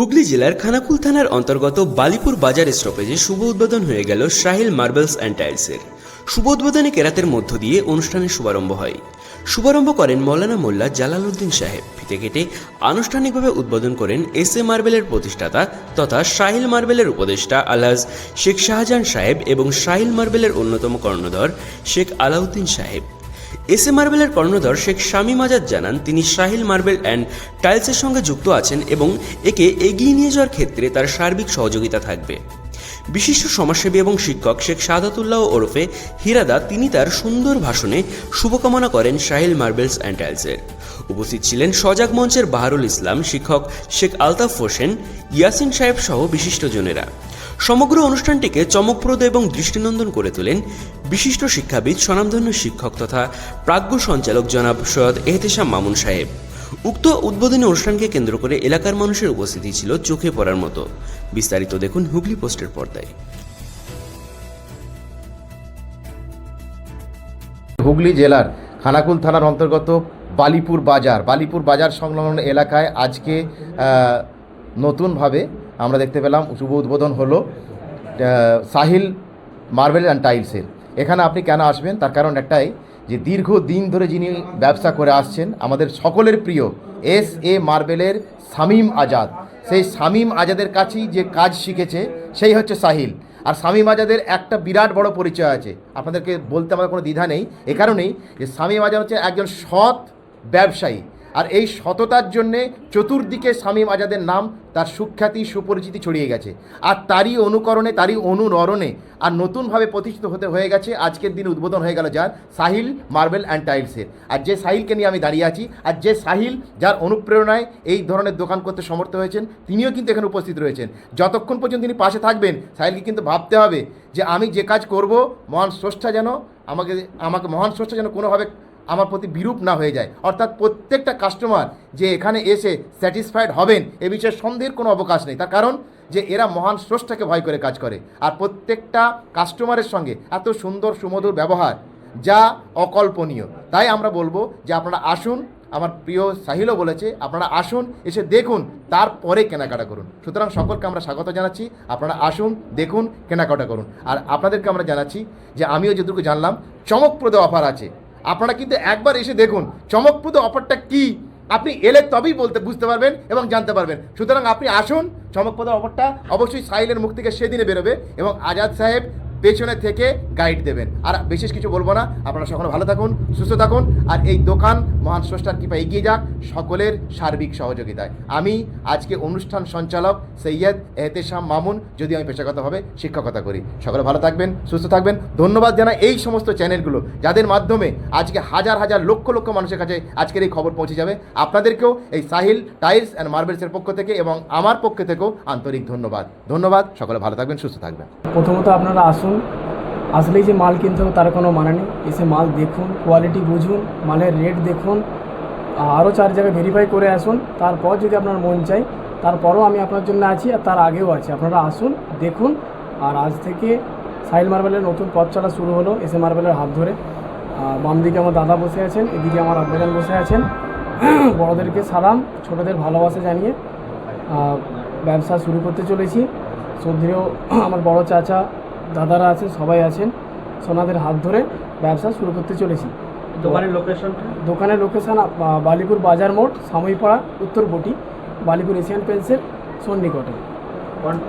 হুগলি জেলার খানাকুল থানার অন্তর্গত বালিপুর বাজার স্টপেজে শুভ উদ্বোধন হয়ে গেল সাহিল মার্বেলস অ্যান্ড টাইলসের। শুভ উদ্বোধনে কেরাতের মধ্য দিয়ে অনুষ্ঠানের শুভারম্ভ হয়। শুভারম্ভ করেন মৌলানা মোল্লা জালালউদ্দিন সাহেব। ফিতে কেটে আনুষ্ঠানিকভাবে উদ্বোধন করেন এস এ মার্বেলের প্রতিষ্ঠাতা তথা সাহিল মার্বেলের উপদেষ্টা আলহাজ শেখ শাহজাহান সাহেব এবং সাহিল মার্বেলের অন্যতম কর্ণধর শেখ আলাউদ্দিন সাহেব। এস এ মার্বেলের কর্ণধর শেখ শামীম আজাদ জানান, তিনি সাহিল মার্বেল অ্যান্ড টাইলসের সঙ্গে যুক্ত আছেন এবং একে এগিয়ে নিয়ে যাওয়ার ক্ষেত্রে তার সার্বিক সহযোগিতা থাকবে। বিশিষ্ট সমাজসেবী এবং শিক্ষক শেখ সাদাতুল্লাহ ওরফে হিরাদা, তিনি তার সুন্দর ভাষণে শুভকামনা করেন সাহিল মার্বেলস অ্যান্ড টাইলসের। উপস্থিত ছিলেন সজাগ মঞ্চের বাহারুল ইসলাম, শিক্ষক শেখ আলতাফ হোসেন, ইয়াসিন সাহেব সহ বিশিষ্টজনেরা সমগ্র অনুষ্ঠানটিকে চমকপ্রদ এবং দৃষ্টিনন্দন করে তোলেন বিশিষ্ট শিক্ষাবিদ, স্বনামধন্য শিক্ষক তথা প্রাজ্ঞ সঞ্চালক জনাব সৈয়দ এহতেশাম মামুন সাহেব। উক্ত উদ্বোধনী অনুষ্ঠানকে কেন্দ্র করে এলাকার মানুষের উপস্থিতি ছিল চোখে পড়ার মতো। বিস্তারিত দেখুন হুগলি পোস্টের পর্দায়। হুগলি জেলার খানাকুল থানার অন্তর্গত বালিপুর বাজার। বালিপুর বাজার সংলগ্ন এলাকায় আজকে নতুনভাবে আমরা দেখতে পেলাম, শুভ উদ্বোধন হলো সাহিল মার্বেল অ্যান্ড টাইলসের। এখানে আপনি কেন আসবেন? তার কারণ একটাই, যে দীর্ঘ দিন ধরে যিনি ব্যবসা করে আসছেন, আমাদের সকলের প্রিয় এস এ মার্বেলের শামীম আজাদ। সেই শামীম আজাদের কাছেই যে কাজ শিখেছে, সেই হচ্ছে সাহিল। আর শামীম আজাদের একটা বিরাট বড় পরিচয় আছে। আপনাদেরকে বলতে আমার কোনো দ্বিধা নেই। এ কারণেই যে শামীম আজাদ হচ্ছে একজন সৎ ব্যবসায়ী। আর এই সততার জন্যে চতুর্দিকে শামীম আজাদের নাম তার সুখ্যাতি, সুপরিচিতি ছড়িয়ে গেছে। আর তারই অনুকরণে, তারই অনুরণে আর নতুনভাবে প্রতিষ্ঠিত হতে হয়ে গেছে, আজকের দিন উদ্বোধন হয়ে গেল যার সাহিল মার্বেল অ্যান্ড টাইলসের আর যে সাহিলকে নিয়ে আমি দাঁড়িয়ে আছি, আর যে সাহিল যার অনুপ্রেরণায় এই ধরনের দোকান করতে সমর্থ হয়েছেন, তিনিও কিন্তু এখানে উপস্থিত রয়েছেন। যতক্ষণ পর্যন্ত তিনি পাশে থাকবেন, সাহিলকে কিন্তু ভাবতে হবে যে আমি যে কাজ করব, মহান স্রষ্টা যেন আমাকে আমাকে মহান স্রষ্টা যেন কোনোভাবে আমার প্রতি বিরূপ না হয়ে যায়। অর্থাৎ প্রত্যেকটা কাস্টমার যে এখানে এসে স্যাটিসফাইড হবেন, এ বিষয়ে সন্দেহের কোনো অবকাশ নেই। তার কারণ যে এরা মহান স্রষ্টাকে ভয় করে কাজ করে। আর প্রত্যেকটা কাস্টমারের সঙ্গে এত সুন্দর সুমধুর ব্যবহার, যা অকল্পনীয়। তাই আমরা বলব যে আপনারা আসুন, আমার প্রিয় সাহিলও বলেছে, আপনারা আসুন, এসে দেখুন, তারপরে কেনাকাটা করুন। সুতরাং সকলকে আমরা স্বাগত জানাচ্ছি, আপনারা আসুন, দেখুন, কেনাকাটা করুন। আর আপনাদেরকে আমরা জানাচ্ছি যে আমিও যেটুকু জানলাম, চমকপ্রদ অফার আছে। আপনারা কিন্তু একবার এসে দেখুন, চমকপ্রদ অফারটা কি? আপনি এলে তবেই বলতে, বুঝতে পারবেন এবং জানতে পারবেন। সুতরাং আপনি আসুন, চমকপ্রদ অফারটা অবশ্যই সাইলের মুখ থেকে সেদিনে বেরোবে এবং আজাদ সাহেব পেছনে থেকে গাইড দেবেন। আর বিশেষ কিছু বলব না। আপনারা সকলে ভালো থাকুন, সুস্থ থাকুন। আর এই দোকান মহান স্রষ্টার কৃপা এগিয়ে যাক সকলের সার্বিক সহযোগিতায়। আমি আজকে অনুষ্ঠান সঞ্চালক সৈয়দ এহতেশাম মামুন, যদি আমি পেশাগতভাবে শিক্ষকতা করি। সকলে ভালো থাকবেন, সুস্থ থাকবেন। ধন্যবাদ জানাই এই সমস্ত চ্যানেলগুলো, যাদের মাধ্যমে আজকে হাজার হাজার লক্ষ লক্ষ মানুষের কাছে আজকের এই খবর পৌঁছে যাবে। আপনাদেরকেও এই সাহিল টাইলস অ্যান্ড মার্বেলসের পক্ষ থেকে এবং আমার পক্ষ থেকেও আন্তরিক ধন্যবাদ। ধন্যবাদ, সকলে ভালো থাকবেন, সুস্থ থাকবেন। প্রথমত আপনারা আসুন। আসলেই যে মাল কিনতে হবে তার কোনো মানে নেই। এসে মাল দেখুন কোয়ালিটি বুঝুন, মালের রেট দেখুন, আরও চার জায়গায় ভেরিফাই করে আসুন। তারপর যদি আপনার মন চাই তারপরও আমি আপনার জন্য আছি আর তার আগেও আছি। আপনারা আসুন, দেখুন। আর আজ থেকে সাইল মার্বেলের নতুন পথ চলা শুরু হলো এসে মার্বেলের হাত ধরে। বাম দিকে আমার দাদা বসে আছেন, এদিকে আমার আব্বাজান বসে আছেন। বড়োদেরকে সালাম, ছোটোদের ভালোবাসা জানিয়ে ব্যবসা শুরু করতে চলেছি। শ্রদ্ধেয় আমার বড় চাচা দাদারা আছেন সবাই আছেন সোনাদের হাত ধরে ব্যবসা শুরু করতে চলেছি। দোকানের লোকেশনটা দোকানের লোকেশন বালিপুর বাজার মোড় সাময়িপাড়া উত্তর বটি বালিপুর এশিয়ান পেন্সের সন্নিকটে।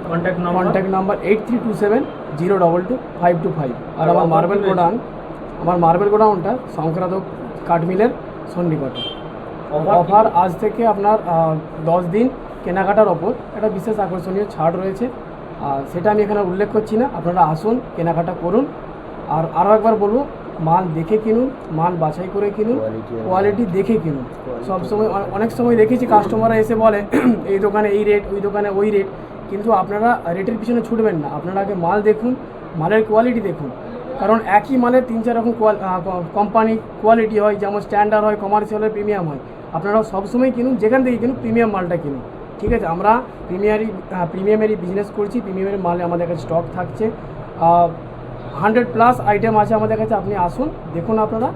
Contact number contact number eight three two seven zero double two five two five আর আমার মার্বেল গোডাউন আমার মার্বেল গোডাউনটা সংক্রান্ত কাঠমিলের সন্নিকটে। অফার আজ থেকে আপনার দশ দিন কেনাকাটার ওপর। একটা বিশেষ আকর্ষণীয় ছাড় রয়েছে। আর সেটা আমি এখানে উল্লেখ করছি না। আপনারা আসুন কেনাকাটা করুন। আর আরও একবার বলব মাল দেখে কিনুন মাল বাছাই করে কিনুন কোয়ালিটি দেখে কিনুন। সবসময় অনেক সময় দেখেছি কাস্টমাররা এসে বলে এই দোকানে এই রেট ওই দোকানে ওই রেট কিন্তু আপনারা রেটের পিছনে ছুটবেন না। আপনারা আগে মাল দেখুন মালের কোয়ালিটি দেখুন। কারণ একই মালের তিন চার রকম কোম্পানি কোয়ালিটি হয় যেমন স্ট্যান্ডার্ড হয় কমার্শিয়াল হয় প্রিমিয়াম হয়। আপনারা সবসময় কিনুন যেখান থেকে কিনুন প্রিমিয়াম মালটা কিনুন। ঠিক আছে আমরা প্রিমিয়ারি প্রিমিয়ামেরই বিজনেস করছি প্রিমিয়ামের মালে আমাদের কাছে স্টক থাকছে। হান্ড্রেড প্লাস আইটেম আছে আমাদের কাছে আপনি আসুন দেখুন আপনারা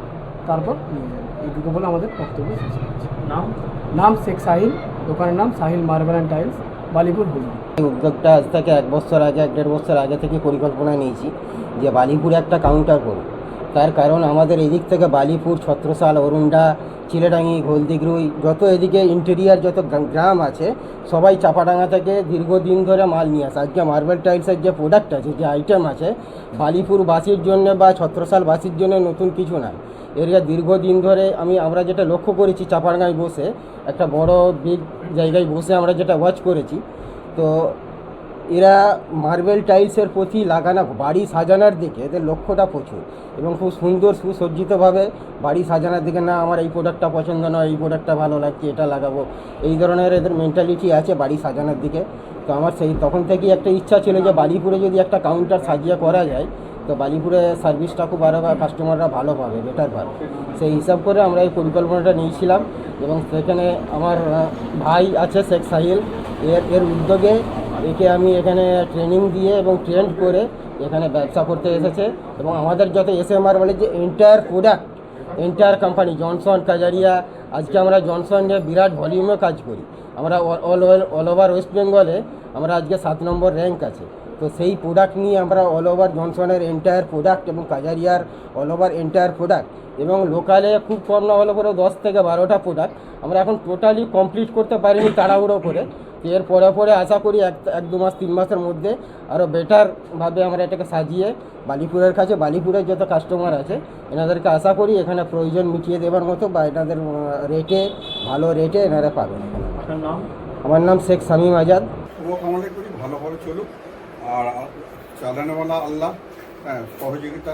তারপর নিয়ে যান। এইটুকু বলে আমাদের বক্তব্য শেষ করছি। নাম? নাম শেখ সাহিল দোকানের নাম Sahil marble and tiles Balipur Hooghly. উদ্যোগটা আজ থেকে এক বছর আগে এক দেড় বছর আগে থেকে পরিকল্পনা নিয়েছি যে বালিপুরে একটা কাউন্টার করব তার কারণ আমাদের এদিক থেকে বালিপুর ছত্রসাল অরুণ্ডা চিলেডাঙ্গি, হলদিগ্রুই, যত এদিকে ইন্টেরিয়ার যত গ্রা- গ্রাম আছে, সবাই চাপাডাঙ্গা থেকে দীর্ঘদিন ধরে মাল নিয়ে আসে। আজকে মার্বেল টাইলসের যে প্রোডাক্ট আছে, যে আইটেম আছে, বালিপুর বাসির জন্য বা ছত্রসাল বাসির জন্য নতুন কিছু নাই। এর যে দীর্ঘদিন ধরে আমি, আমরা যেটা লক্ষ্য করেছি চাপাডাঙ্গায় বসে, একটা বড় বিগ জায়গায় বসে আমরা যেটা ওয়াচ করেছি, তো এরা মার্বেল টাইলসের প্রতি লাগানো, বাড়ি সাজানোর দিকে এদের লক্ষ্যটা প্রচুর এবং খুব সুন্দর, সুসজ্জিতভাবে বাড়ি সাজানোর দিকে, না, আমার এই প্রোডাক্টটা পছন্দ নয়, এই প্রোডাক্টটা ভালো লাগছে, এটা লাগাবো। এই ধরনের এদের মেন্টালিটি আছে বাড়ি সাজানোর দিকে। তো আমার সেই, তখন থেকেই একটা ইচ্ছা ছিল যে বালিপুরে যদি একটা কাউন্টার সাজিয়ে করা যায়, তো বালিপুরে সার্ভিসটা খুব আরও কাস্টমাররা ভালো পাবে বেটার পাবে। সেই হিসাব করে আমরা এই পরিকল্পনাটা নিয়েছিলাম এবং সেখানে আমার ভাই আছে শেখ সাহিল। এর এর উদ্যোগে একে আমি এখানে ট্রেনিং দিয়ে এবং ট্রেন্ড করে এখানে ব্যবসা করতে এসেছে এবং আমাদের যত এস এম আর বলে যে entire product entire company Johnson Kajaria আজকে আমরা জনসন নিয়ে বিরাট ভলিউমে কাজ করি। আমরা অল অল ওভার ওয়েস্ট বেঙ্গলে আমরা আজকে সাত নম্বর র্যাঙ্ক আছে। তো সেই প্রোডাক্ট নিয়ে আমরা অল ওভার জনসনের এন্টায়ার প্রোডাক্ট এবং কাজারিয়ার অল ওভার এন্টায়ার প্রোডাক্ট এবং লোকালে খুব কম না হলে পরে দশ থেকে বারোটা প্রোডাক্ট আমরা এখন টোটালি কমপ্লিট করতে পারিনি তাড়াহুড়ো করে। এর পরে পরে আশা করি এক এক দু মাস তিন মাসের মধ্যে আরও বেটারভাবে আমরা এটাকে সাজিয়ে বালিপুরের কাছে বালিপুরের যত কাস্টমার আছে এনাদেরকে আশা করি এখানে প্রয়োজন মিটিয়ে দেওয়ার মতো বা এনাদের রেটে ভালো রেটে এনারা পাবেন। আমার নাম শেখ শামীম আজাদ। কামনা করি ভালোভাবে চলুক। আর চালানোওয়ালা আল্লাহ হ্যাঁ সহযোগিতা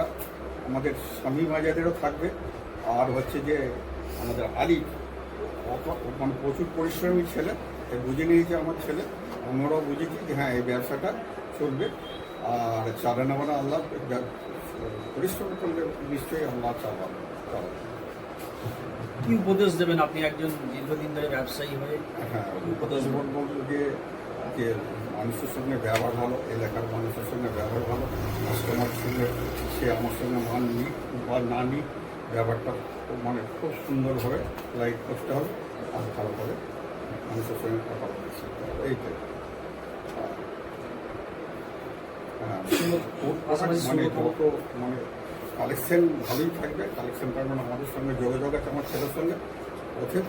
আমাদের স্বামী মাজাদেরও থাকবে। আর হচ্ছে যে আমাদের আলী অত- মানে প্রচুর পরিশ্রমী ছেলে। বুঝে নিয়েছে আমার ছেলে। আমরাও বুঝেছি যে হ্যাঁ এই ব্যবসাটা চলবে। আর চালানোওয়ালা আল্লাহ পরিশ্রম করলে নিশ্চয়ই আল্লাহ চালাবে কি উপদেশ দেবেন আপনি একজন দীর্ঘদিন ধরে ব্যবসায়ী হয়ে? হ্যাঁ। উপদেশ বলব যে যে মানুষের সঙ্গে ব্যবহার ভালো এলাকার মানুষের সঙ্গে ব্যবহার ভালো কাস্টমারের সঙ্গে সে আমার সঙ্গে মাল নিক বা না নিক ব্যাপারটা খুব মানে খুব সুন্দরভাবে লাইট করতে হবে আর ভালোভাবে মানুষের সঙ্গে কথা হবে এইটাই মানে সুলভ- মানে কালেকশন ভালোই থাকবে কালেকশন থাকবে না আমাদের সঙ্গে যোগাযোগ আছে আমার ছেলের সঙ্গে ওকে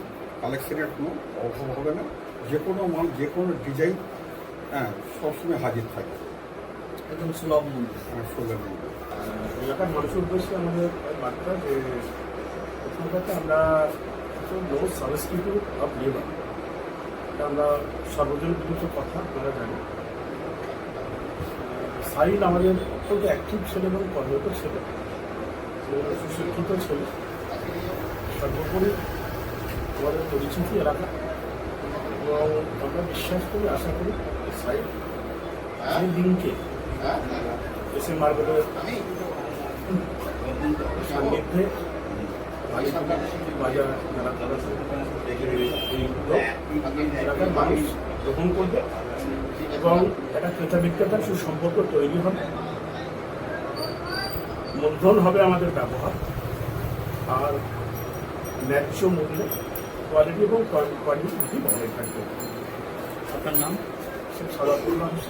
কালেকশনের কোনো অভাব হবে না যে কোনো মাল যে কোনো ডিজাইন হ্যাঁ সবসময় হাজির থাকে একদম সুলভ মূল্য হ্যাঁ ষোলো এলাকার মানুষের উদ্দেশ্যে আমাদের বার্তা যে প্রথম কথা আমরা নো সাবস্টিটিউট অফ লেবার এটা আমরা সর্বজন বিরুদ্ধ কথা আপনারা জানি। সাইল আমাদের অত্যন্ত অ্যাক্টিভ ছেলে এবং কর্মরত ছেলে। সুশিক্ষিত ছেলে। সর্বোপরি আমাদের পরিচিতি এলাকা। এবং আমরা বিশ্বাস করি, আশা করি সাইল এই দিনকে এস মার্কেটের সান্নিধ্যে বাজার উদ্যোগ এলাকার মানুষ গ্রহণ করবে এবং একটা ক্রেতা বিক্রেতার সুসম্পর্ক তৈরি হবে মূলধন হবে আমাদের ব্যবহার আর ন্যায্য মূল্যে কোয়ালিটি এবং দুটি বজায় থাকবে আপনার নাম? সাদাপুর মানুষ